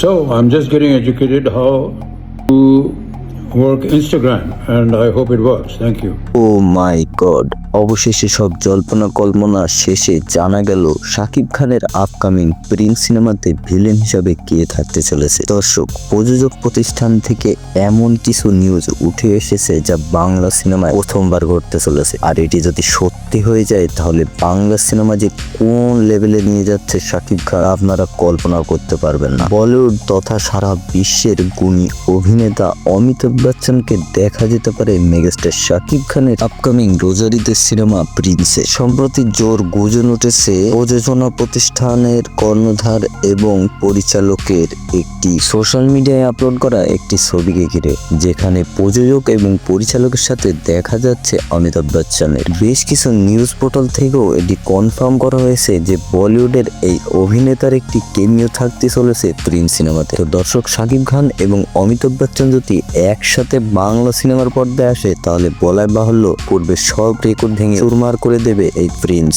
So I'm just getting educated how to work Instagram and I hope it works. Thank you. Oh my god. অবশেষে সব জল্পনা কল্পনা শেষে জানা গেল শাকিব খানের আপকামিং প্রিন্স সিনেমাতে ভিলেন হিসাবে কে থাকতে চলেছে। দর্শক, প্রযোজক প্রতিষ্ঠান থেকে এমন কিছু নিউজ উঠে এসেছে যা বাংলা সিনেমায় প্রথমবার ঘটতে চলেছে। আর এটি যদি সত্যি হয়ে যায়, তাহলে বাংলা সিনেমা যে কোন লেভেলে নিয়ে যাচ্ছে শাকিব খান, আপনারা কল্পনা করতে পারবেন না। বলিউড তথা সারা বিশ্বের গুণী অভিনেতা অমিতাভ বচ্চনকে দেখা যেতে পারে মেগাস্টার। শাকিব খানের আপকামিং রোজারিতে সিনেমা প্রিন্সে। সম্প্রতি জোর গুজন উঠেছে প্রযোজনা প্রতিষ্ঠানের কর্ণধার এবং পরিচালকের একটি সোশ্যাল মিডিয়ায় আপলোড করা একটি ছবিকে ঘিরে, যেখানে প্রযোজক এবং পরিচালকের সাথে দেখা যাচ্ছে অমিতাভ বচ্চনের। বেশ কিছু নিউজ পোর্টাল থেকেও এটি কনফার্ম করা হয়েছে যে বলিউডের এই অভিনেতার একটি কেমিও থাকতে চলেছে প্রিন্স সিনেমাতে। তো দর্শক শাকিব খান এবং অমিতাভ বচ্চন যদি একসাথে বাংলা সিনেমার পর্দায় আসে, তাহলে বলাই বাহুল্য পূর্বে সব রেকর্ড ভেঙে চুরমার করে দেবে এই প্রিন্স।